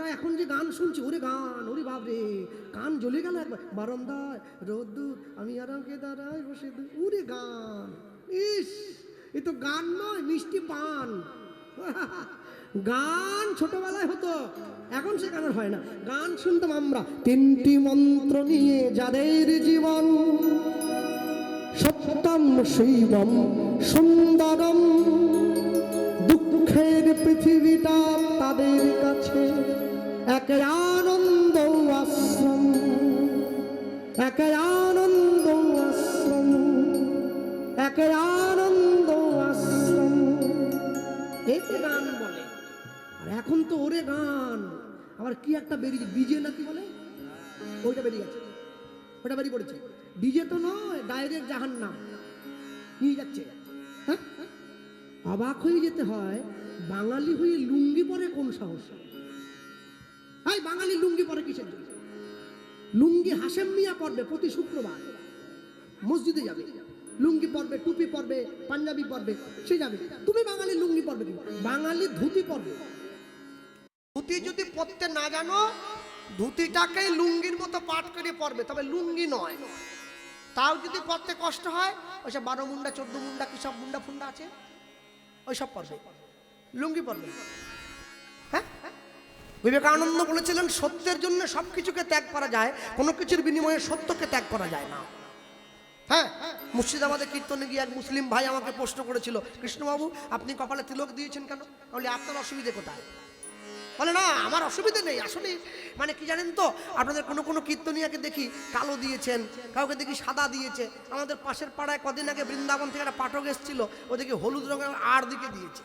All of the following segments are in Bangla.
আমরা এখন যে গান শুনছি, ওরে গান, ওরে বাবরে কান জ্বলে গেল একবার। বারান্দায় রোদ্দুর, আমি আরামকে দাঁড়াই বসে ওরে গান, ইস, এ তো গান নয়, মিষ্টি পান। গান ছোটবেলায় হতো, এখন সে গানের হয় না। গান শুনতাম আমরা, তিনটি মন্ত্র নিয়ে যাদের জীবন, সত্যম শৈবম, সুন্দরম, দুঃখের পৃথিবীটা তাদের কাছে। এক আনন্দ আশ্রম এক আনন্দ আশ্রম এক আনন্দ আশ্রম এতে গান বলে। আর এখন তো ওরে গান। আবার কি একটা বেরিয়ে ডিজে নাকি বলে? ওইটা বেরিয়ে গেছে। ওটা বেরিয়ে পড়েছে। ডিজে তো নয়, ডাইরেক্ট জাহান নাম নিয়ে যাচ্ছে। হ্যাঁ? অবাক হয়ে যেতে হয়, বাঙালি হয়ে লুঙ্গি পরে কোন সাহস? হাই বাঙালি লুঙ্গি পরে কিসের জন্য? লুঙ্গি হাসেম মিয়া পরবে প্রতি শুক্রবার। মসজিদে যাবে। লুঙ্গি পরবে, টুপি পরবে, পাঞ্জাবি পরবে, সে যাবে। তুমি বাঙালি লুঙ্গি পরবে বাঙালি ধুতি পরবে। ধুতি যদি পরতে না জানো ধুতিটাকেই লুঙ্গির মতো পাট করে পরবে। তবে লুঙ্গি নয়। তাও যদি পরতে কষ্ট হয়, ওইসব বারো মুন্ডা, চোদ্দ মুন্ডা, কি সব মুন্ডা ফুন্ডা আছে? ওইসব পরবে। লুঙ্গি পরবে। হ্যাঁ? বিবেকানন্দ বলেছিলেন, সত্যের জন্য সব কিছুকে ত্যাগ করা যায়, কোনো কিছুর বিনিময়ে সত্যকে ত্যাগ করা যায় না। হ্যাঁ মুর্শিদাবাদে কীর্তনে গিয়ে এক মুসলিম ভাই আমাকে প্রশ্ন করেছিল, কৃষ্ণবাবু, আপনি কপালে তিলক দিয়েছেন কেন? বলে, আপনার অসুবিধে কোথায়? বলে, না, আমার অসুবিধে নেই আসলে মানে কি জানেন তো, আপনাদের কোনো কোনো কীর্তনিয়াকে দেখি কালো দিয়েছেন, কাউকে দেখি সাদা দিয়েছে, আমাদের পাশের পাড়ায় কদিন আগে বৃন্দাবন থেকে একটা পাঠক এসেছিল ওদেরকে হলুদ রঙের আর দিকে দিয়েছে।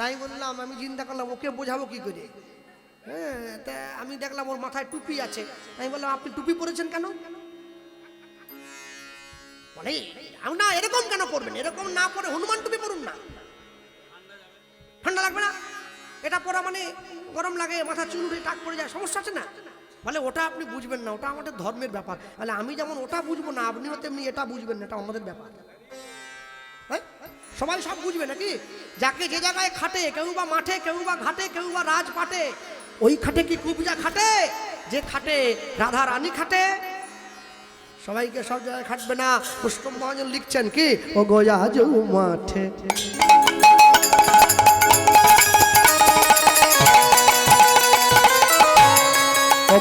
তাই বললাম, আমি চিন্তা করলাম, ওকে বোঝাবো কি করে? হ্যাঁ তা আমি দেখলাম ওর মাথায় টুপি আছে। আমি বললাম, আপনি টুপি পরেছেন কেন? বলে "আও না এরকম কেন করবেন এরকম না পরে হনুমান টুপি পরুন না। ঠান্ডা লাগবে না? এটা পরা মানে গরম লাগে মাথা চুল উঠে টাক পড়ে যায়, সমস্যা আছে না? বলে, ওটা আপনি বুঝবেন না, ওটা আমাদের ধর্মের ব্যাপার। তাহলে আমি যেমন ওটা বুঝব না, আপনিও তেমনি এটা বুঝবেন না, এটা আমাদের ব্যাপার? সবাই সব বুঝবে নাকি? যাকে যে জায়গায় খাটে, কেউ বা মাঠে, কেউ বা ঘাটে, কেউ বা রাজপাটে ওই খাটে কি কুবজা খাটে? যে খাটে রাধা রানী খাটে। সবাইকে সব জায়গায় খাটবে না। পুষ্পম মহাজন লিখছেন কি? ও গোয়া মাঠে। ও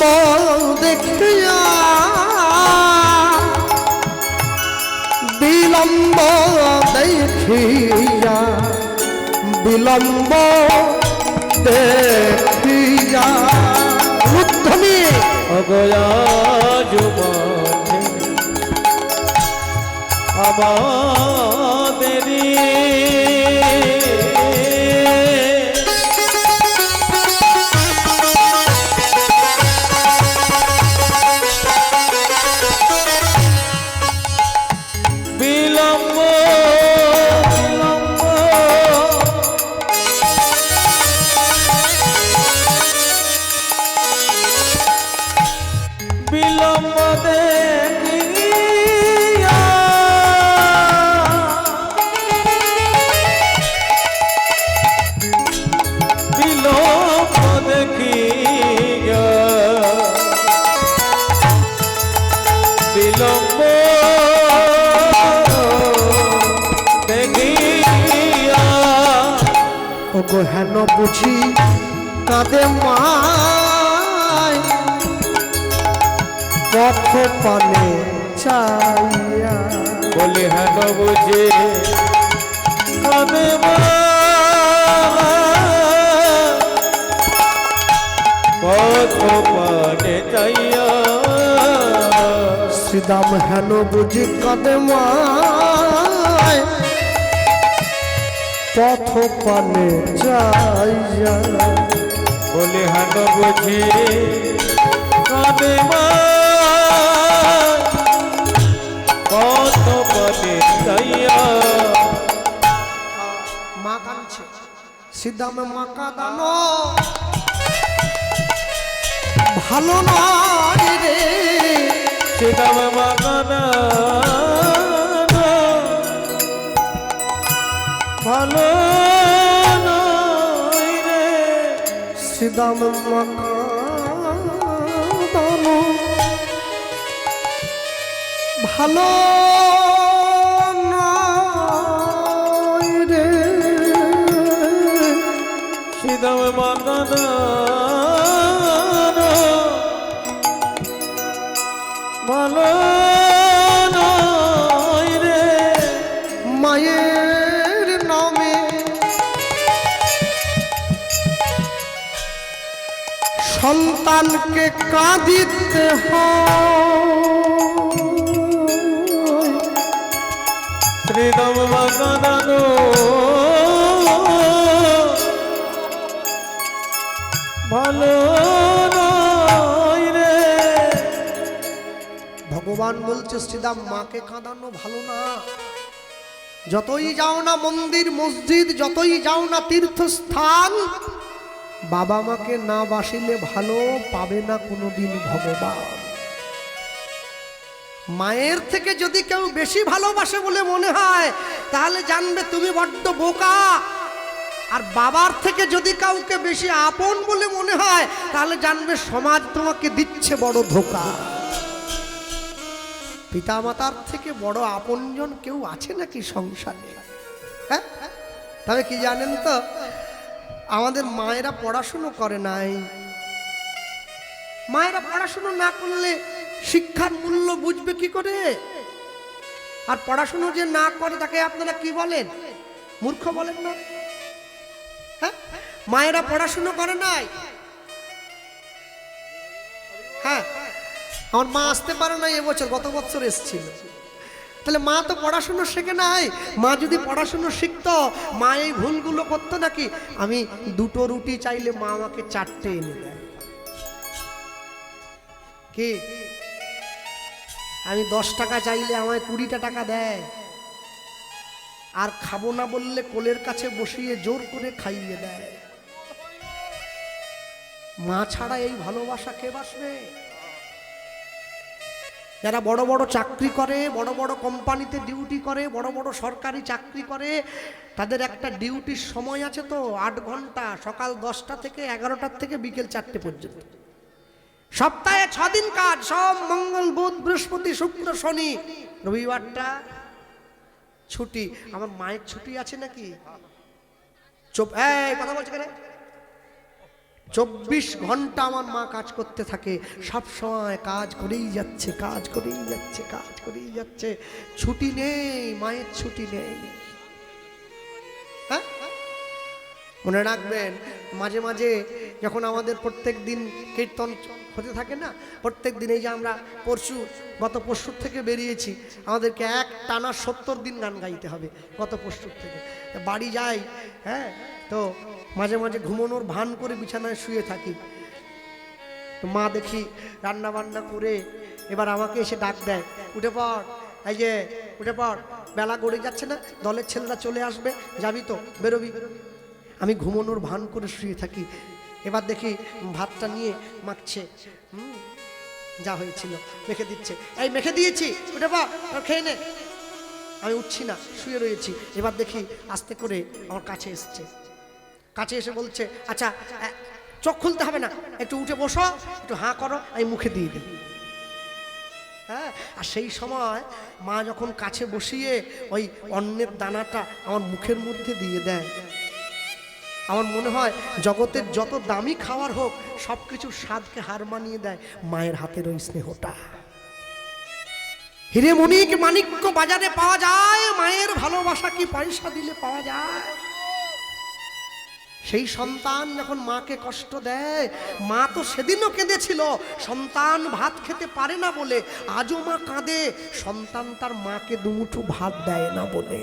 বিলম্ব দেখিয়া বিলম্ব দেখিয়া। বিলম্ব দেখিয়া উদ্ধমী অগয়া যুবনে আমাদেরি শ্রীদাম হেন বুঝি কাঁদে মায় পথ পানে চাই বলে হান বুঝে কাঁদে কত পদে চাইয়া মা কাঁদছে। সিদ্ধামে মা কাঁদানো। ভালো নয় রে। সেদাম ভালো রে। সিদাম ভালো রে। সেদাম মাগানা ভালো রে মায়ের নামে। সন্তানকে কাঁদিতে হয়। শ্রীদম ভগবান বলছে শ্রীদাম মাকে কাঁদানো ভালো না। যতই যাও না মন্দির, মসজিদ, যতই যাও না তীর্থস্থান, বাবা মাকে না বাসিলে ভালো পাবে না কোনোদিন ভগবান। মায়ের থেকে যদি কেউ বেশি ভালোবাসে বলে মনে হয়, তাহলে জানবে তুমি বড্ড বোকা। আর বাবার থেকে যদি কাউকে বেশি আপন বলে মনে হয়, তাহলে জানবে সমাজ তোমাকে দিচ্ছে বড় ধোকা। পিতামাতার থেকে বড় আপনজন কেউ আছে নাকি সংসারে? হ্যাঁ? তবে কি জানেন তো, আমাদের মায়েরা পড়াশুনো করে নাই। মায়েরা পড়াশুনো না করলে শিক্ষার মূল্য বুঝবে কি করে? আর পড়াশুনো যে না করে, তাকে আপনারা কি বলেন? মূর্খ বলেন না। হ্যাঁ? মায়েরা পড়াশুনো করে নাই। হ্যাঁ? আমার মা আসতে পারে না এবছর, গত বছর এসেছিল। তাহলে মা তো পড়াশুনো শেখে নাই। মা যদি পড়াশুনো শিখতো, মা এই ভুলগুলো করতো নাকি? আমি দুটো রুটি চাইলে মা আমাকে চারটে এনে কি? আমি দশ টাকা চাইলে আমায় কুড়িটা টাকা দেয়। আর খাব না বললে কোলের কাছে বসিয়ে জোর করে খাইয়ে দেয়। মা ছাড়া এই ভালোবাসা কে বাসবে? যারা বড় বড় চাকরি করে, বড় বড় কোম্পানিতে ডিউটি করে, বড় বড় সরকারি চাকরি করে, তাদের একটা ডিউটির সময় আছে তো আট ঘণ্টা, সকাল দশটা থেকে এগারোটার থেকে বিকেল চারটে পর্যন্ত। সপ্তাহে ছদিন কাজ সব মঙ্গল, বুধ, বৃহস্পতি, শুক্র, শনি, রবিবারটা ছুটি। আমার মায়ের ছুটি আছে নাকি? চুপ এই, কথা বলছে চব্বিশ ঘণ্টা আমার মা কাজ করতে থাকে। সব সময় কাজ করেই যাচ্ছে, কাজ করেই যাচ্ছে, কাজ করেই যাচ্ছে। ছুটি নেই, মায়ের ছুটি নেই। হ্যাঁ? মনে রাখবেন, মাঝে মাঝে যখন আমাদের প্রত্যেক দিন কীর্তন হতে থাকে না, প্রত্যেক দিন এই যে আমরা পরশু, গত পরশুর থেকে বেরিয়েছি, আমাদেরকে এক টানা সত্তর দিন গান গাইতে হবে গত পরশুর থেকে। বাড়ি যাই হ্যাঁ? তো মাঝে মাঝে ঘুমানোর ভান করে বিছানায় শুয়ে থাকি। তো মা দেখি রান্না বান্না করে এবার আমাকে এসে ডাক দেয়, উঠে পড়, এই যে, উঠে পড়, বেলা গড়ে যাচ্ছে না, দলের ছেলেরা চলে আসবে, যাবি তো, বেরোবি। আমি ঘুমানোর ভান করে শুয়ে থাকি। এবার দেখি ভাতটা নিয়ে মাখছে। হুম, যা হয়েছিল, মেখে দিচ্ছে। এই মেখে দিয়েছি, উঠে পড় খেয়ে নে। আমি উঠছি না, শুয়ে রয়েছি। এবার দেখি আস্তে করে আমার কাছে এসছে। কাছে এসে বলছে আচ্ছা চোখ খুলতে হবে না, একটু উঠে বসো, একটু হাঁ করো, আমি মুখে দিয়ে দিই। হ্যাঁ আর সেই সময় মা যখন কাছে বসিয়ে ওই অন্নের দানাটা আমার মুখের মধ্যে দিয়ে দেয়, আমার মনে হয় জগতের যত দামি খাওয়ার হোক সব কিছুর স্বাদকে হার মানিয়ে দেয় মায়ের হাতের ওই স্নেহটা। হিরে মণিক মানিক্য বাজারে পাওয়া যায়, মায়ের ভালোবাসা কি পয়সা দিলে পাওয়া যায়? সেই সন্তান যখন মাকে কষ্ট দেয়, মা তো সেদিনও কেঁদেছিল, সন্তান ভাত খেতে পারে না বলে, আজও মা কাঁদে, সন্তান তার মাকে দুমুঠো ভাত দেয় না বলে।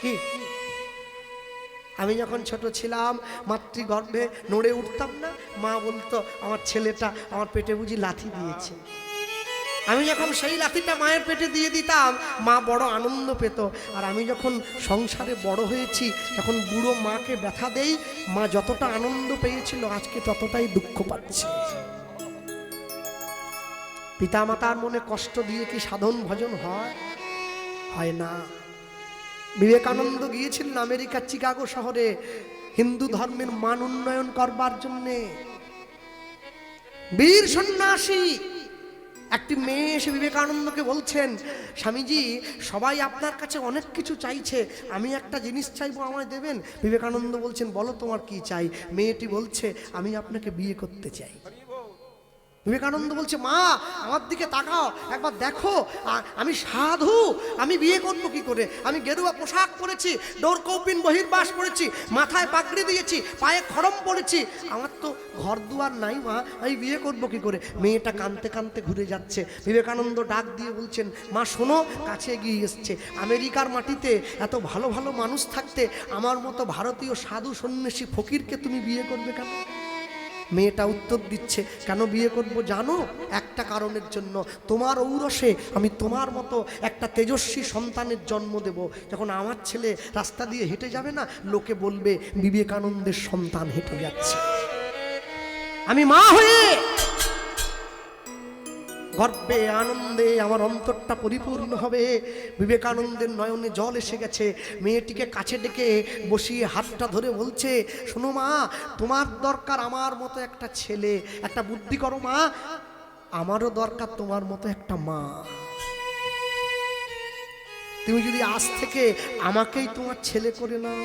কি? আমি যখন ছোট ছিলাম, মাতৃগর্ভে নড়ে উঠতাম না, মা বলতো, আমার ছেলেটা আমার পেটে বুঝি লাথি দিয়েছে। আমি যখন সেই লাথিটা মায়ের পেটে দিয়ে দিতাম, মা বড় আনন্দ পেত। আর আমি যখন সংসারে বড় হয়েছি, যখন বুড়ো মাকে ব্যথা দেই, মা যতটা আনন্দ পেয়েছিল, আজকে ততটাই দুঃখ পাচ্ছে। পিতামাতার মনে কষ্ট দিয়ে কি সাধন ভজন হয়? হয় না। বিবেকানন্দ গিয়েছিলেন আমেরিকার চিকাগো শহরে, হিন্দু ধর্মের মান উন্নয়ন করবার জন্যে। বীর সন্ন্যাসী একটি মেয়ে এসে বিবেকানন্দকে বলছেন, স্বামীজি, সবাই আপনার কাছে অনেক কিছু চাইছে, আমি একটা জিনিস চাইব, আমায় দেবেন? বিবেকানন্দ বলছেন, বলো তোমার কি চাই? মেয়েটি বলছে, আমি আপনাকে বিয়ে করতে চাই। বিবেকানন্দ বলছে, মা, আমার দিকে তাকাও, একবার দেখো আমি সাধু, আমি বিয়ে করব কি করে? আমি গেরুয়া পোশাক পরেছি, ডোর কৌপিন বহির্বাস পরেছি, মাথায় পাগড়ি দিয়েছি, পায়ে খড়ম পরেছি। আমার তো ঘর দুয়ার নাই, মা, আমি বিয়ে করব কি করে? মেয়েটা কানতে কানতে ঘুরে যাচ্ছে। বিবেকানন্দ ডাক দিয়ে বলছেন, মা, শোনো, কাছে এগিয়ে এসছে। আমেরিকার মাটিতে এত ভালো ভালো মানুষ থাকতে আমার মতো ভারতীয় সাধু সন্ন্যাসী ফকিরকে তুমি বিয়ে করবে কেন? মেয়েটা উত্তর দিচ্ছে, কেন বিয়ে করব জানো? একটা কারণের জন্য। তোমার ঔরসে আমি তোমার মতো একটা তেজস্বী সন্তানের জন্ম দেব। যখন আমার ছেলে রাস্তা দিয়ে হেঁটে যাবে না, লোকে বলবে, বিবেকানন্দের সন্তান হেঁটে যাচ্ছে। আমি মা হয়ে গর্বে, আনন্দে আমার অন্তরটা পরিপূর্ণ হবে। বিবেকানন্দের নয়নে জল এসে গেছে। মেয়েটিকে কাছে ডেকে বসিয়ে হাতটা ধরে বলছে, শোনো মা, তোমার দরকার আমার মতো একটা ছেলে, একটা বুদ্ধি করো মা, আমারও দরকার তোমার মতো একটা মা। তুমি যদি আজ থেকে আমাকেই তোমার ছেলে করে নাও,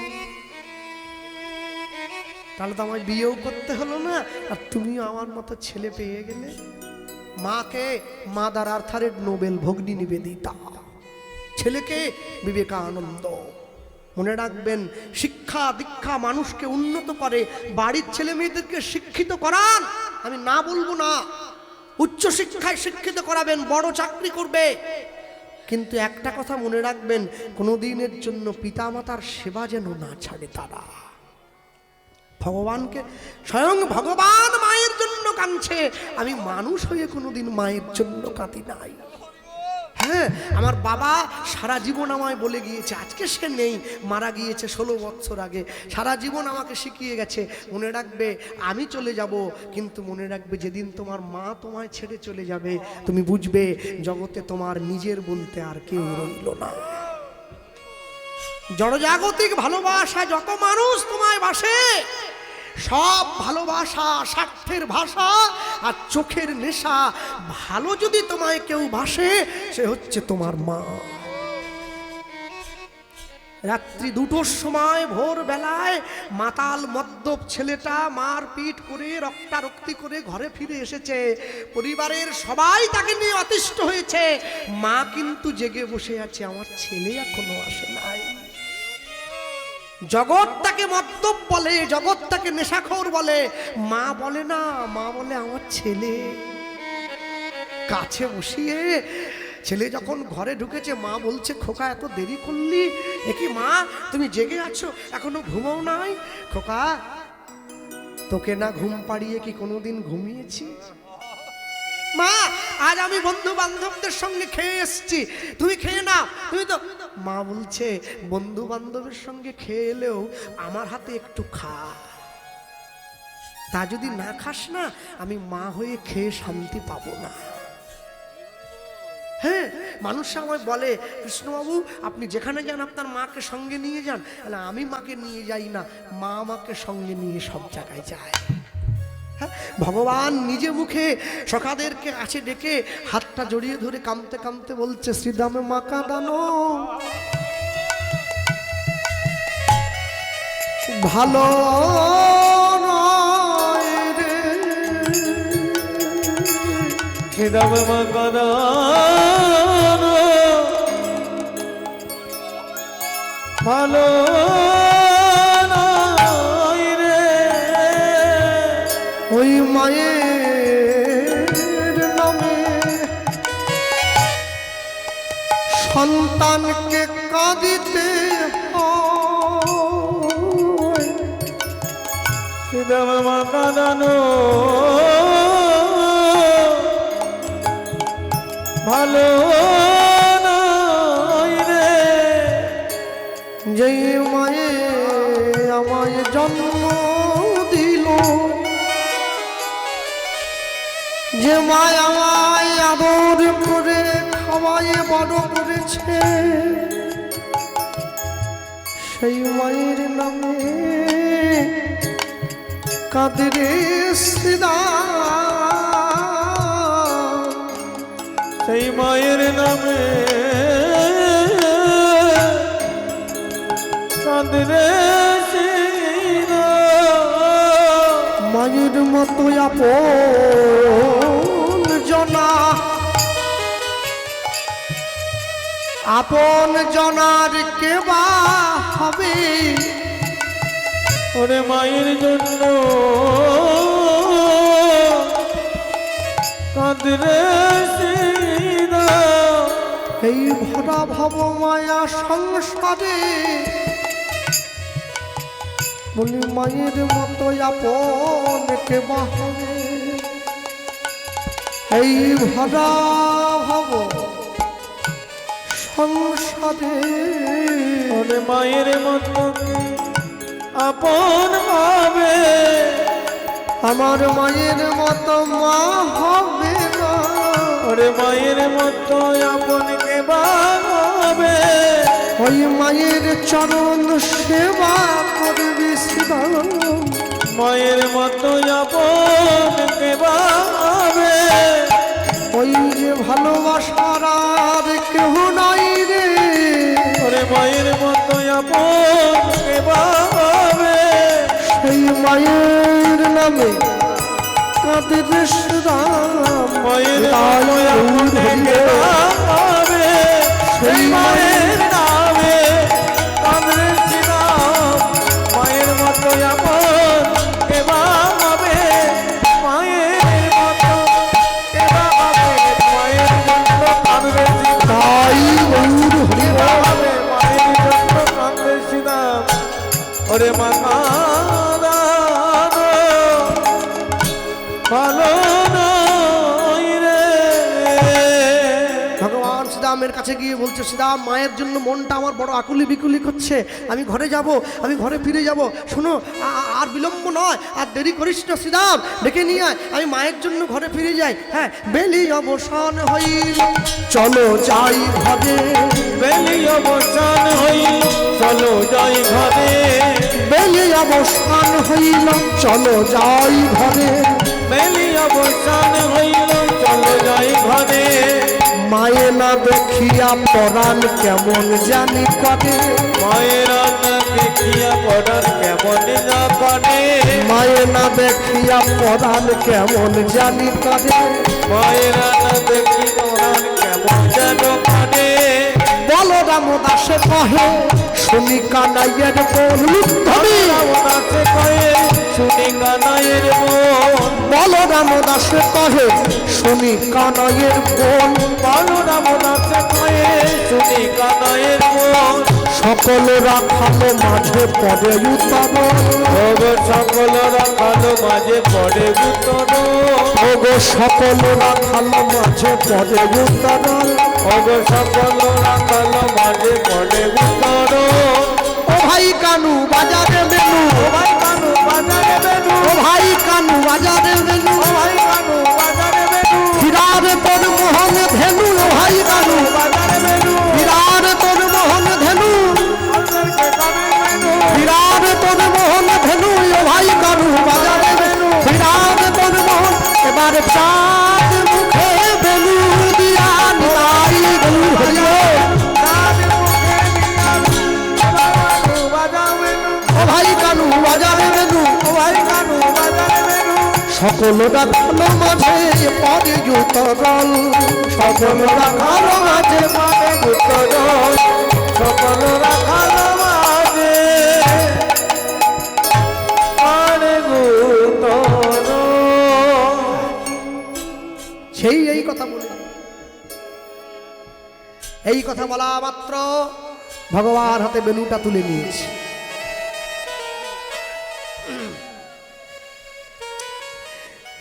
তাহলে তো আমায় বিয়েও করতে হলো না, আর তুমিও আমার মতো ছেলে পেয়ে গেলে। মাকে মাদার আর্থারের নোবেল ভগ্নি নিবেদিতা। ছেলেকে বিবেকানন্দ। মনে রাখবেন, শিক্ষা দীক্ষা মানুষকে উন্নত করে, বাড়ির ছেলে মেয়েদেরকে শিক্ষিত করান। আমি না বলব না, উচ্চ শিক্ষায় শিক্ষিত করাবেন, বড় চাকরি করবে। কিন্তু একটা কথা মনে রাখবেন কোনো দিনের জন্য পিতামাতার সেবা যেন না ছাড়ে তারা। ভগবানকে স্বয়ং ভগবান মায়ের জন্য কাঁদছে। আমি মানুষ হয়ে কোনোদিন মায়ের জন্য কাঁদি নাই। হ্যাঁ আমার বাবা সারা জীবন আমায় বলে গিয়েছে, আজকে সে নেই, মারা গিয়েছে ষোলো বছর আগে। সারা জীবন আমাকে শিখিয়ে গেছে, মনে রাখবে, আমি চলে যাব, কিন্তু মনে রাখবে যেদিন তোমার মা তোমায় ছেড়ে চলে যাবে, তুমি বুঝবে, জগতে তোমার নিজের বলতে আর কেউ রইল না। জড়জাগতিক ভালোবাসা, যত মানুষ তোমায় বাসে সব ভালোবাসা, স্বার্থের ভাষা আর চোখের নেশা। ভালো যদি তোমায় কেউ ভাসে, সে হচ্ছে তোমার মা। রাত্রি দুটোর সময় ভোর বেলায় মাতাল মদ্যপ ছেলেটা মার পিট করে, রক্তারক্তি করে ঘরে ফিরে এসেছে। পরিবারের সবাই তাকে নিয়ে অতিষ্ঠ হয়েছে। মা কিন্তু জেগে বসে আছে, আমার ছেলে এখনও আসে নাই। জগৎ তাকে মদ্যপ বলে, জগৎ তাকে নেশাখোর বলে। মা বলে, না, মা বলে আমার ছেলে। কাছে বসিয়ে ছেলে যখন ঘরে ঢুকেছে, মা বলছে, খোকা, এত দেরি করলি? এ কি মা, তুমি জেগে আছো? এখনও ঘুমাও নাই? খোকা, তোকে না ঘুম পাড়িয়ে কি কোনোদিন ঘুমিয়েছি? মা, আজ আমি বন্ধু বান্ধবদের সঙ্গে খেয়ে এসছি। তুমি খেয়ে না তুমি তো মা বলছে বন্ধু বান্ধবের সঙ্গে খেয়ে এলেও আমার হাতে একটু খা। তা যদি না খাস না, আমি মা হয়ে খেয়ে শান্তি পাবো না। হ্যাঁ মানুষ আমায় বলে, কৃষ্ণবাবু, আপনি যেখানে যান, আপনার মাকে সঙ্গে নিয়ে যান। আমি মাকে নিয়ে যাই না, মা আমাকে সঙ্গে নিয়ে সব জায়গায় যায়। ভগবান নিজে মুখে সখাদেরকে কাছে ডেকে হাতটা জড়িয়ে ধরে কামতে কামতে বলছে শ্রীদামে মা কাঁদানো ভালো রে। খিদাম ভালো মায়ের নামে। সন্তানকে কাঁদিতে হয়। কাঁদানো? বড় করেছে সেই মায়ের নামে কাঁদরে সিদা সেই মায়ের নামে কাঁদরে মায়ের মতো আপন আপন জনার কে বা হবে? ওরে মায়ের জন্য কাঁদরে এই ভরা ভব মায়া সংসারে বলি মায়ের মতো আপন কে বা হবে? এই ভরা ভব সংসারে ওরে মায়ের মতো আপন ভাবে আমার মায়ের মতো মা হবে না। ওরে মায়ের মতো আপন কে ভাবে ওই মায়ের চরণ সেবা করবি মায়ের মতো আপন কে ভাবে ওই যে ভালোবাসার আর ওরে মায়ের মতো আপন সেবাবে এই সেই মায়ের নামে কাঁদে মায়ের কে ভাবে সেই মায়ের ওরে মা শ্রীরামের কাছে গিয়ে বলছে শ্রীরাম মায়ের জন্য মনটা আমার বড় আকুলি বিকুলি করছে। আমি ঘরে যাব, আমি ঘরে ফিরে যাব। শোনো আর বিলম্ব নয়, আর দেরি করিস না শ্রীরাম ডেকে নিয়ে আয়, আমি মায়ের জন্য ঘরে ফিরে যাই। হ্যাঁ বেলি অবসান হইল। চলো যাই ঘরে। বেলি অবসান হইল। চলো যাই ঘরে। বেলি অবসান হইল। চলো যাই ঘরে। বেলি অবসান হইল। চলো যাই ঘরে। মায়ে না দেখিয়া পরাণ কেমন জানি করে মায়েরা না দেখিয়া পড়ার কেমন না করে মায়ে না দেখিয়া পরাণ কেমন জানি করে মায়েরা না দেখি পড়ার কেমন জানো করে বলরাম দাসে কহে শুনি কানাইয়ের বোন ধরি আছে কয়ে শুনি কানাইয়ের মন। বলরাম দাসে কহে শুনি কানাইয়ের বোন বালু নাম আছে কয়ে শুনি কানাইয়ের মন। সকল রাখালো মাঝে পড়ে উত্তর। ওগো সকল রাখালো মাঝে পড়ে উত্তর। ওগো সকল রাখালো মাঝে পড়ে উত্তর। ওগো সকল রাখালো মাঝে পড়ে ভাই কানু বাজারে মেনু। ভাই সকল রাখালো মাঝে পরে জুতরল সকল রাখালো মাঝে মাঝে উত্তর সকল রাখালো মাঝে আরে গুতর সেই এই কথা বলে এই কথা বলা মাত্র ভগবান হাতে বেলুটা তুলে নিয়েছে।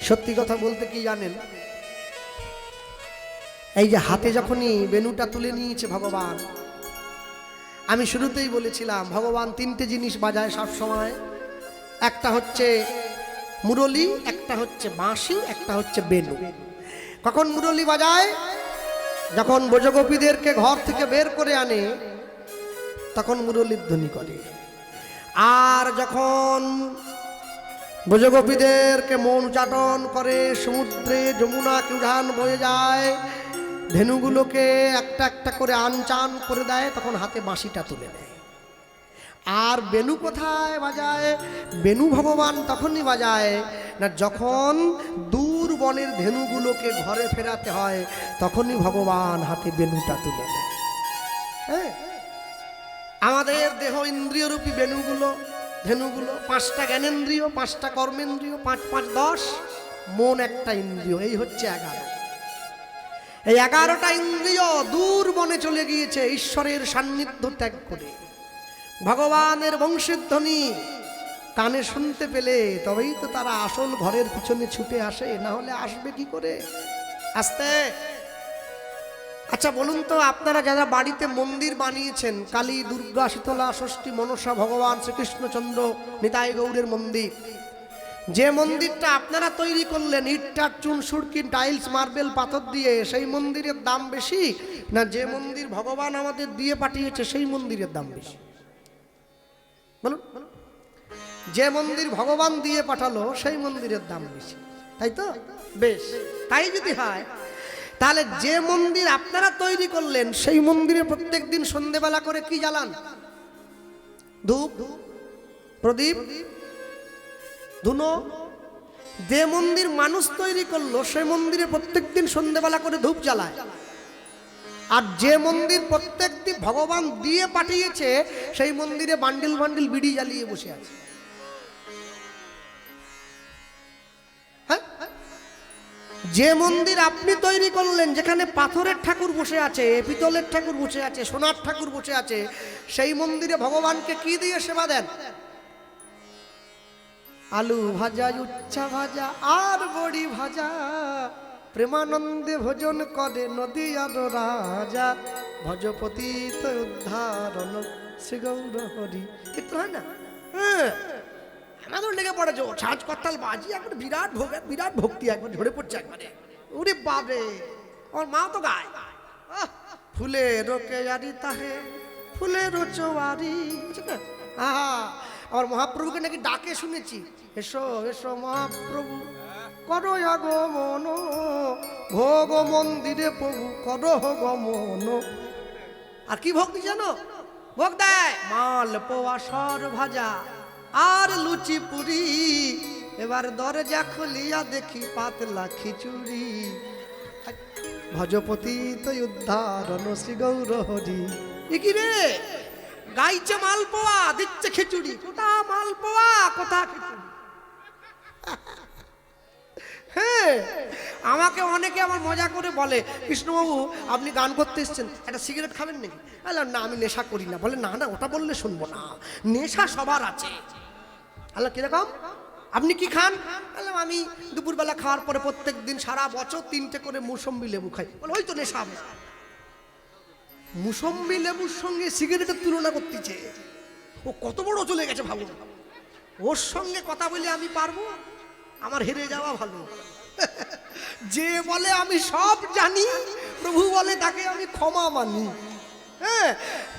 সত্যি কথা বলতে কি জানেন? এই যে হাতে যখনই বেনুটা তুলে নিয়েছে ভগবান, আমি শুরুতেই বলেছিলাম, ভগবান তিনটে জিনিস বাজায় সব সময় একটা হচ্ছে মুরলি, একটা হচ্ছে বাঁশি, একটা হচ্ছে বেনু। কখন মুরলি বাজায়? যখন ব্রজগোপীদেরকে ঘর থেকে বের করে আনে, তখন মুরলির ধ্বনি করে। আর যখন ব্রজগোপীদেরকে মন উচাটন করে, সমুদ্রে যমুনা উড়ান বয়ে যায়। ধেনুগুলোকে একটা একটা করে আনচান করে দেয়, তখন হাতে বাঁশিটা তুলে নেয় আর বেনু কোথায় বাজায়? বেনু ভগবান তখনই বাজায়। না, যখন দূর বনের ধেনুগুলোকে ঘরে ফেরাতে হয়, তখনই ভগবান হাতে বেনুটা তুলে নেয় হ্যাঁ? আমাদের দেহ ইন্দ্রিয়রূপী বেনুগুলো ধেনুগুলো, পাঁচটা জ্ঞানেন্দ্রিয়, পাঁচটা কর্মেন্দ্রিয়, পাঁচ পাঁচ দশ, মন একটা ইন্দ্রিয়, এই হচ্ছে এগারো। এই এগারোটা ইন্দ্রিয় দূর মনে চলে গিয়েছে, ঈশ্বরের সান্নিধ্য ত্যাগ করে। ভগবানের বংশের ধ্বনি কানে শুনতে পেলে, তবেই তো তারা আসল ঘরের পিছনে ছুটে আসে, না হলে আসবে কি করে? আসতে! আচ্ছা বলুন তো, আপনারা যারা বাড়িতে মন্দির বানিয়েছেন, কালী, দুর্গা, শীতলা, ষষ্ঠী, মনসা, ভগবান, শ্রীকৃষ্ণচন্দ্র, নিতাই গৌরের মন্দির, যে মন্দিরটা আপনারা তৈরি করলেন ইটটার চুন, সুরকি, টাইলস, মার্বেল, পাথর দিয়ে, সেই মন্দিরের দাম বেশি? না, যে মন্দির ভগবান আমাদের দিয়ে পাঠিয়েছে, সেই মন্দিরের দাম বেশি? বলুন। যে মন্দির ভগবান দিয়ে পাঠালো, সেই মন্দিরের দাম বেশি। তাই তো? বেশ। তাই যদি হয় তাহলে যে মন্দির আপনারা তৈরি করলেন, সেই মন্দিরে প্রত্যেক দিন সন্ধেবেলা করে কি জ্বালান? ধূপ, প্রদীপ, ধুনো? যে মন্দির মানুষ তৈরি করল সেই মন্দিরে প্রত্যেক দিন সন্ধেবেলা করে ধূপ জ্বালায়। আর যে মন্দির প্রত্যেকটি ভগবান দিয়ে পাঠিয়েছে, সেই মন্দিরে বান্ডিল বান্ডিল বিড়ি জ্বালিয়ে বসে আছে। যে মন্দির আপনি তৈরি করলেন, যেখানে পাথরের ঠাকুর বসে আছে, পিতলের ঠাকুর বসে আছে, সোনার ঠাকুর বসে আছে, সেই মন্দিরে ভগবানকে কি দিয়ে সেবা দেন? আলু ভাজা উচ্চা ভাজা, আর বড়ি ভাজা, প্রেমানন্দে ভোজন করে নদী আর রাজা ভজপতি তো উদ্ধারণ শ্রী গৌর হরি হয় না? হ্যাঁ। আমাদের লেগে পড়েছে ছাঁচ করতাল বাজি একবার বিরাট ভোগ বিরাট ভক্তি একবার ঝরে পড়ছে একবারে। ওরে বাবে আমার মা তো গায়। আহ, ফুলের কেয়ারি তাহে বুঝছ না? আহা আমার মহাপ্রভুকে নাকি ডাকে শুনেছি। এসো এসো মহাপ্রভু করো আগমন ভোগ মন্দিরে প্রভু করো গমন আর কি ভক্তি জানো? ভোগ দেয়। মাল পোয়া সর ভাজা। আর লুচি পুরি। এবার দরজা খুলিয়া দেখি পাতলা খিচুড়ি। ভজপতি তো উদ্ধারণ শ্রী গৌর হরি রে? গাইছে মালপোয়া, দিচ্ছে খিচুড়ি। কোথা মালপোয়া কোথা খিচুড়ি। হ্যাঁ আমাকে অনেকে আমার মজা করে বলে, কৃষ্ণবাবু, আপনি গান করতে এসছেন, একটা সিগারেট খাবেন নাকি? আল্লাহ, না, আমি নেশা করি না। বলে, না না, ওটা বললে শুনব না। নেশা সবার আছে। আল্লাহ, কীরকম? আপনি কি খান? বললাম আমি দুপুরবেলা খাওয়ার পরে প্রত্যেক দিন সারা বছর তিনটে করে মুসম্বি লেবু খাই। বলে, ওই তো নেশা আমার। মুসম্বি লেবুর সঙ্গে সিগারেটের তুলনা করতেছে। ও কত বড় চলে গেছে ভাবুন। ওর সঙ্গে কথা বলে আমি পারব? আমার হেরে যাওয়া ভালো। যে বলে আমি সব জানি, প্রভু বলে তাকে আমি ক্ষমা মানি। হ্যাঁ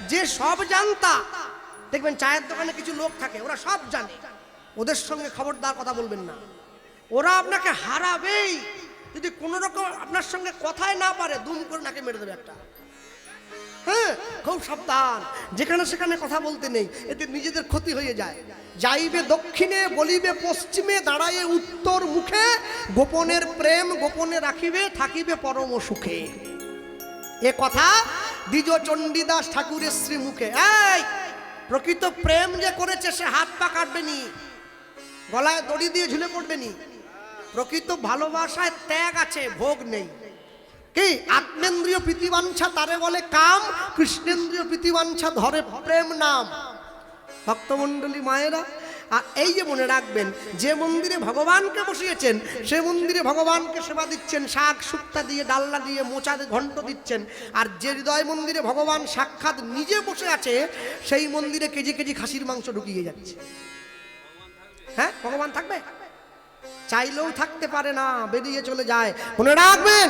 যে সব জানতা, দেখবেন চায়ের দোকানে কিছু লোক থাকে, ওরা সব জানে। ওদের সঙ্গে খবরদার কথা বলবেন না। ওরা আপনাকে হারাবেই। যদি কোনো রকম আপনার সঙ্গে কথাই না পারে, দুম করে নাকে মেরে দেবে একটা। হ্যাঁ খুব সাবধান। যেখানে সেখানে কথা বলতে নেই, এতে নিজেদের ক্ষতি হয়ে যায়। যাইবে দক্ষিণে, বলিবে পশ্চিমে দাঁড়াইয়ে উত্তর মুখে, গোপনের প্রেম গোপনে রাখিবে, থাকিবে পরম সুখে। এ কথা দ্বিজ চণ্ডীদাস ঠাকুরের শ্রী মুখে এই, প্রকৃত প্রেম যে করেছে, সে হাত পা কাটবে নি। গলায় দড়ি দিয়ে ঝুলে পড়বেনি প্রকৃত ভালোবাসায় ত্যাগ আছে, ভোগ নেই। কি? আত্মেন্দ্রীয় প্রীতিবাঞ্ছা তারে বলে কাম, কৃষ্ণেন্দ্রীয় প্রীতিবাঞ্ছা ধরে প্রেম নাম। ভক্তমণ্ডলী মায়েরা, আর এই যে মনে রাখবেন, যে মন্দিরে ভগবানকে বসিয়েছেন, সে মন্দিরে ভগবানকে সেবা দিচ্ছেন, শাক শুক্তা দিয়ে ডাল্লা দিয়ে মোচা ঘন্ট দিচ্ছেন, আর যে হৃদয় মন্দিরে ভগবান সাক্ষাৎ নিজে বসে আছে, সেই মন্দিরে কেজি কেজি খাসির মাংস ঢুকিয়ে যাচ্ছে। হ্যাঁ ভগবান থাকবে? চাইলেও থাকতে পারে না, বেরিয়ে চলে যায়। মনে রাখবেন?